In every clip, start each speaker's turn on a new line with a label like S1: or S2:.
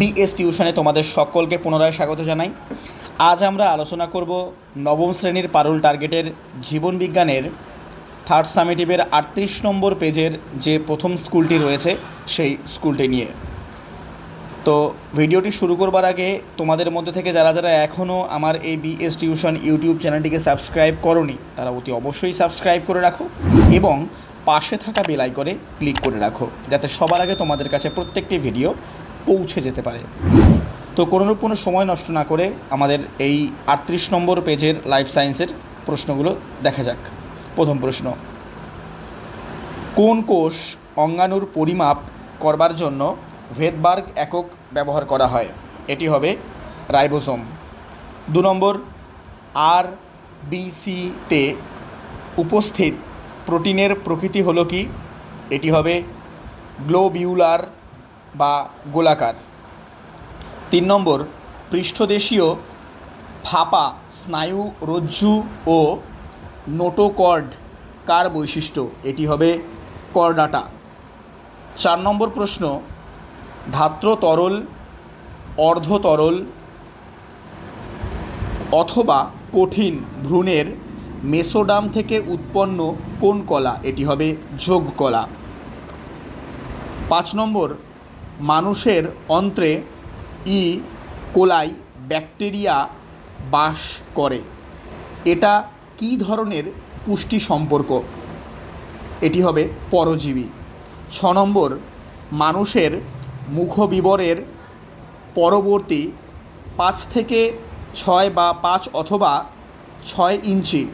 S1: BS টিউশনে তোমাদের সকলকে পুনরায় স্বাগত জানাই। আজ আমরা আলোচনা করব নবম শ্রেণির পারুল টার্গেটের জীবন বিজ্ঞানের থার্ড সামেটিভের আটত্রিশ নম্বর পেজের যে প্রথম স্কুলটি রয়েছে, সেই স্কুলটি নিয়ে। তো ভিডিওটি শুরু করবার আগে তোমাদের মধ্যে থেকে যারা যারা এখনও আমার এই বিএস টিউশন ইউটিউব চ্যানেলটিকে সাবস্ক্রাইব করনি, তারা অতি অবশ্যই সাবস্ক্রাইব করে রাখো এবং পাশে থাকা বেল আইকনে ক্লিক করে রাখো, যাতে সবার আগে তোমাদের কাছে প্রত্যেকটি ভিডিও পৌঁছে যেতে পারে। তো কোনোরূপ কোনো সময় নষ্ট না করে আমাদের এই আটত্রিশ নম্বর পেজের লাইফ সায়েন্সের প্রশ্নগুলো দেখা যাক। প্রথম প্রশ্ন, কোন কোষ অঙ্গাণুর পরিমাপ করবার জন্য ভেদবার্গ একক ব্যবহার করা হয়? এটি হবে রাইবোসোম। দু নম্বর, আর বিসিতে উপস্থিত প্রোটিনের প্রকৃতি হলো কি? এটি হবে গ্লোবিউলার বা গোলাকার। তিন নম্বর, পৃষ্ঠদেশীয় ফাঁপা স্নায়ু, রজ্জু ও নোটোকর্ড কার বৈশিষ্ট্য? এটি হবে করডাটা। চার নম্বর প্রশ্ন ধাত্র তরল অর্ধ তরল অথবা কঠিন ভ্রূণের মেসোডাম থেকে উৎপন্ন কোন কলা? এটি হবে যোগ কলা পাঁচ নম্বর মানুষের অন্ত্রে ই. কোলাই ব্যাকটেরিয়া বাস করে। এটা কী ধরনের পুষ্টি সম্পর্ক? এটি হবে পরজীবী। ছ নম্বর, মানুষের মুখবিবরের পরবর্তী পাঁচ থেকে ছয় বা পাঁচ অথবা ছয় ইঞ্চি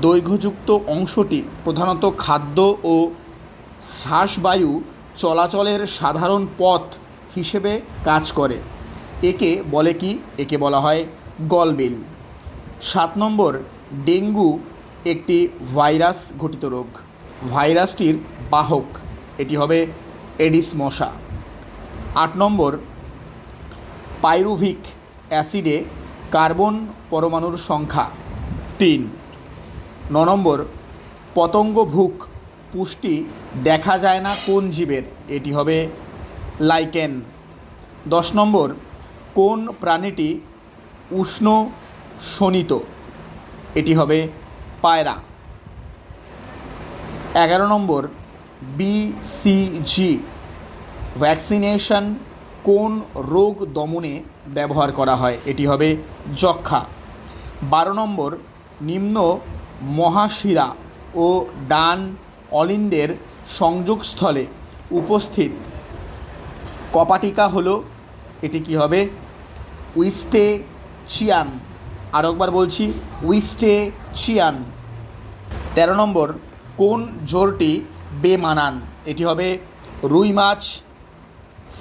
S1: দৈর্ঘ্যযুক্ত অংশটি প্রধানত খাদ্য ও শ্বাসবায়ু চলাচলের সাধারণ পথ হিসেবে কাজ করে। একে বলে কি? একে বলা হয় গলবিল। সাত নম্বর, ডেঙ্গু একটি ভাইরাস ঘটিত রোগ। ভাইরাসটির বাহক, এটি হবে এডিস মশা। আট নম্বর, পাইরুভিক অ্যাসিডে কার্বন পরমাণুর সংখ্যা তিন। ন নম্বর, পতঙ্গভুক পুষ্টি দেখা যায় না কোন জীবের, এটি হবে লাইকেন। দশ নম্বর, কোন প্রাণীটি উষ্ণ শোণিত, এটি হবে পায়রা। এগারো নম্বর বিসিজি ভ্যাকসিনেশন কোন রোগ দমনে ব্যবহার করা হয়, এটি হবে যক্ষা বারো নম্বর, নিম্ন মহাশিরা ও ডান অলিন্দের সংযোগস্থলে উপস্থিত। কপাটিকা হলো, এটি কি হবে? উইস্টে চিয়ান। আর একবার বলছি উইস্টে চিয়ান। তেরো নম্বর, কোন জোরটি বেমানান? এটি হবে রুই মাছ,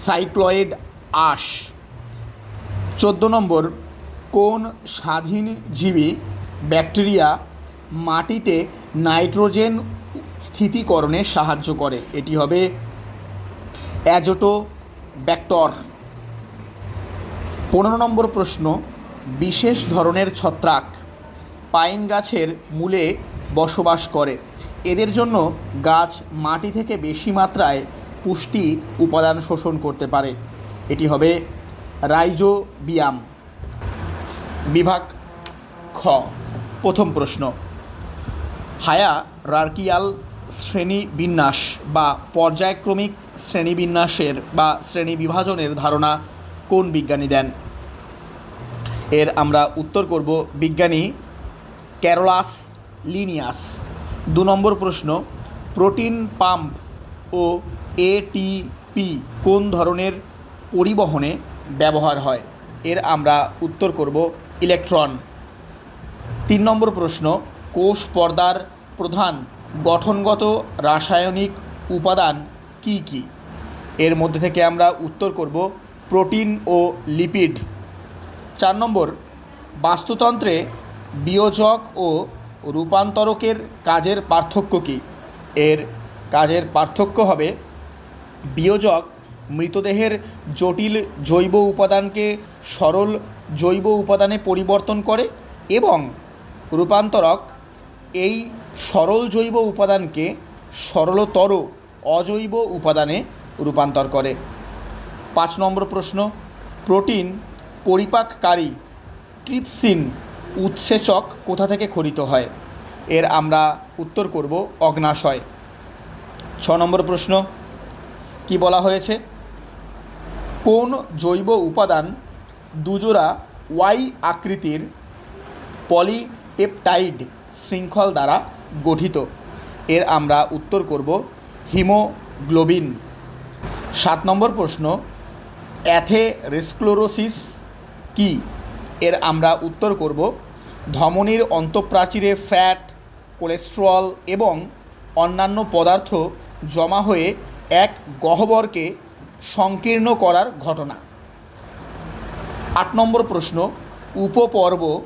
S1: সাইক্লয়েড আঁশ। চোদ্দ নম্বর, কোন স্বাধীনজীবী ব্যাকটেরিয়া মাটিতে নাইট্রোজেন স্থিতিকরণে সাহায্য করে। এটি হবে অ্যাজোটো ব্যাক্টর পনেরো নম্বর প্রশ্ন, বিশেষ ধরনের ছত্রাক পাইন গাছের মূলে বসবাস করে। এদের জন্য গাছ মাটি থেকে বেশি মাত্রায় পুষ্টি উপাদান শোষণ করতে পারে। এটি হবে রাইজোবিয়াম। বিভাগ খ। প্রথম প্রশ্ন হায়া, রার্কিয়াল শ্রেণীবিন্যাস বা পর্যায়ক্রমিক শ্রেণীবিন্যাসের বা শ্রেণি বিভাজনের ধারণা কোন বিজ্ঞানী দেন? এর আমরা উত্তর করব বিজ্ঞানী ক্যারোলাস লিনিয়াস। দু নম্বর প্রশ্ন, প্রোটিন পাম্প ও এটিপি কোন ধরনের পরিবহনে ব্যবহার হয়? এর আমরা উত্তর করব ইলেকট্রন। তিন নম্বর প্রশ্ন, কোষ পর্দার প্রধান গঠনগত রাসায়নিক উপাদান কি কি? এর মধ্যে থেকে আমরা উত্তর করব প্রোটিন ও লিপিড। চার নম্বর, বাস্তুতন্ত্রে বিয়োজক ও রূপান্তরকের কাজের পার্থক্য কী? এর কাজের পার্থক্য হবে বিয়োজক মৃতদেহের জটিল জৈব উপাদানকে সরল জৈব উপাদানে পরিবর্তন করে এবং রূপান্তরক এই সরল জৈব উপাদানকে সরলতর অজৈব উপাদানে রূপান্তর করে। পাঁচ নম্বর প্রশ্ন, প্রোটিন পরিপাককারী ট্রিপসিন উৎসেচক কোথা থেকে খরিত হয়? এর আমরা উত্তর করব অগ্নাশয়। ছ নম্বর প্রশ্ন, কি বলা হয়েছে? কোন জৈব উপাদান দুজোড়া ওয়াই আকৃতির পলিপেপটাইড শৃঙ্খল দ্বারা গঠিত। এর আমরা উত্তর করব হিমোগ্লোবিন। সাত নম্বর প্রশ্ন, অ্যাথেরেস্ক্লোরোসিস কি? এর আমরা উত্তর করব ধমনীর অন্তঃপ্রাচীরে ফ্যাট, কোলেস্ট্রল এবং অন্যান্য পদার্থ জমা হয়ে এক গহ্বরকে সংকীর্ণ করার ঘটনা। আট নম্বর প্রশ্ন, উপপর্ব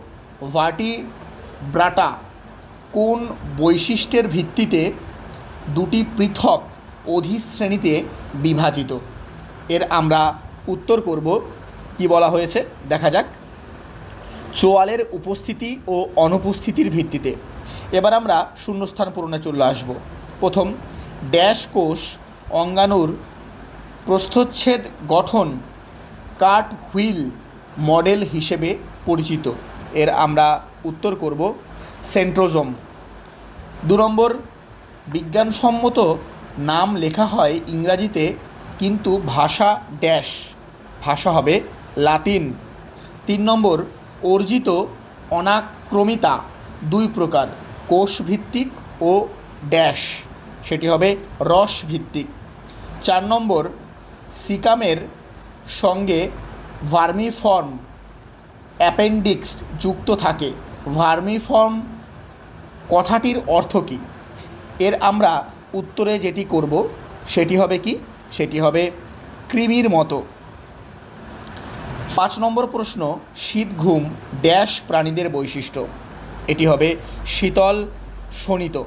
S1: ভার্টিব্রাটা কোন বৈশিষ্ট্যের ভিত্তিতে দুটি পৃথক অধিশ্রেণীতে বিভাজিত? এর আমরা উত্তর করব। কি বলা হয়েছে? দেখা যাক। চোয়ালের উপস্থিতি ও অনুপস্থিতির ভিত্তিতে। এবার আমরা শূন্যস্থান পূরণে চলে আসব। প্রথম, ড্যাশ কোষ অঙ্গাণুর প্রস্থচ্ছেদ গঠন কাট হুইল মডেল হিসেবে পরিচিত। এর আমরা উত্তর করব। সেন্ট্রোজোম। দু নম্বর, বিজ্ঞানসম্মত নাম লেখা হয় ইংরাজিতে কিন্তু ভাষা ড্যাশ, ভাষা হবে লাতিন। তিন নম্বর, অর্জিত অনাক্রমিতা, দুই প্রকার কোষ ভিত্তিক ও ড্যাশ, সেটি হবে রস ভিত্তিক চার নম্বর, সিকামের সঙ্গে ভার্মিফর্ম, অ্যাপেন্ডিক্স যুক্ত থাকে। ভার্মিফর্ম কথাটির অর্থ কী? এর আমরা উত্তরে যেটি করব, সেটি হবে কি? সেটি হবে কৃমির মতো। পাঁচ নম্বর প্রশ্ন, শীত ঘুম ড্যাশ প্রাণীদের বৈশিষ্ট্য। এটি হবে শীতল শোণিত।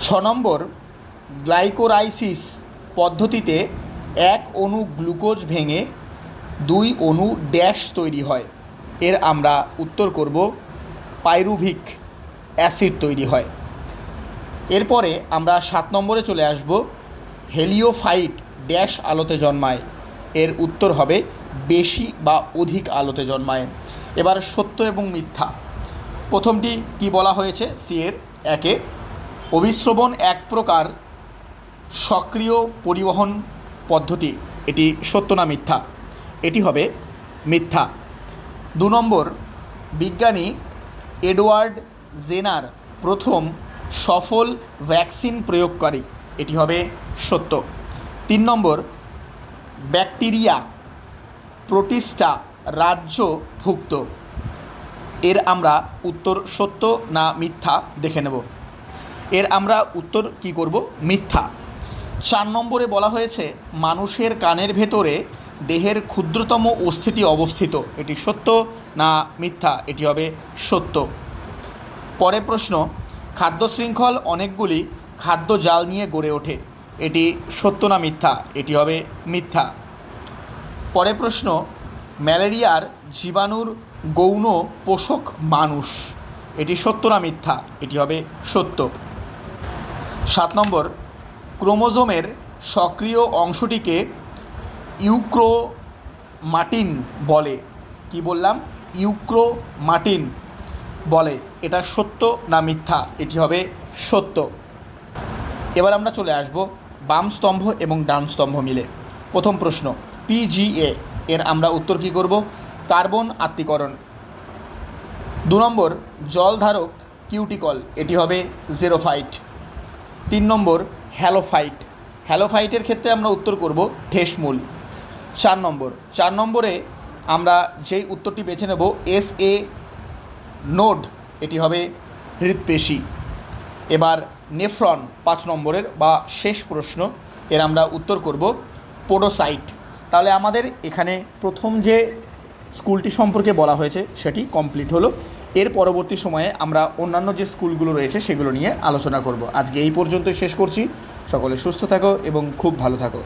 S1: ছ নম্বর, গ্লাইকোরাইসিস পদ্ধতিতে এক অণু গ্লুকোজ ভেঙে দুই অণু ড্যাশ তৈরি হয়। এর আমরা উত্তর করব পাইরুভিক অ্যাসিড তৈরি হয়। এরপরে আমরা সাত নম্বরে চলে আসব, হেলিওফাইট ড্যাশ আলোতে জন্মায়। এর উত্তর হবে বেশি বা অধিক আলোতে জন্মায়। এবার সত্য এবং মিথ্যা। প্রথমটি কি বলা হয়েছে? সি এর একে। অভিশ্রবণ এক প্রকার সক্রিয় পরিবহন পদ্ধতি। এটি সত্য না মিথ্যা? এটি হবে মিথ্যা। দু নম্বর, বিজ্ঞানী এডওয়ার্ড জেনার প্রথম সফল ভ্যাকসিন প্রয়োগকারী। এটি হবে সত্য। তিন নম্বর, ব্যাকটেরিয়া প্রোটিস্টা রাজ্যভুক্ত। এর আমরা উত্তর সত্য না মিথ্যা দেখে নেব। এর আমরা উত্তর কি করব? মিথ্যা। চার নম্বরে বলা হয়েছে, মানুষের কানের ভেতরে দেহের ক্ষুদ্রতম অস্থিটি অবস্থিত। এটি সত্য না মিথ্যা? এটি হবে সত্য। পরে প্রশ্ন খাদ্য শৃঙ্খল অনেকগুলি খাদ্য জাল নিয়ে গড়ে ওঠে। এটি সত্য না মিথ্যা? এটি হবে মিথ্যা। পরে প্রশ্ন, ম্যালেরিয়ার জীবাণুর গৌণ পোষক মানুষ? এটি সত্য না মিথ্যা? এটি হবে সত্য। সাত নম্বর, ক্রোমোজোমের সক্রিয় অংশটিকে ইউক্রোমাটিন বলে। কি বললাম? ইউক্রোমাটিন বলে। এটা সত্য না মিথ্যা? এটি হবে সত্য। এবার আমরা চলে আসব বাম স্তম্ভ এবং ডান স্তম্ভ মিলে। প্রথম প্রশ্ন পিজিএ এর আমরা উত্তর কী করব? কার্বন আত্মীকরণ দু নম্বর, জলধারক কিউটিকল, এটি হবে জেরোফাইট। তিন নম্বর, হ্যালোফাইট। হ্যালোফাইটের ক্ষেত্রে আমরা উত্তর করব ঠেসমূল। চার নম্বর। চার নম্বরে আমরা যেই উত্তরটি বেছে নেব এস এ নোড এটি হবে হৃৎপেশি। এবার নেফ্রন পাঁচ নম্বরের বা শেষ প্রশ্ন, এর আমরা উত্তর করব পোডোসাইট। তাহলে আমাদের এখানে প্রথম যে স্কুলটি সম্পর্কে বলা হয়েছে, সেটি কমপ্লিট হলো। এর পরবর্তী সময়ে আমরা অন্যান্য যে স্কুলগুলো রয়েছে, সেগুলো নিয়ে আলোচনা করব। আজকে এই পর্যন্তই শেষ করছি। সকলে সুস্থ থাকো এবং খুব ভালো থাকো।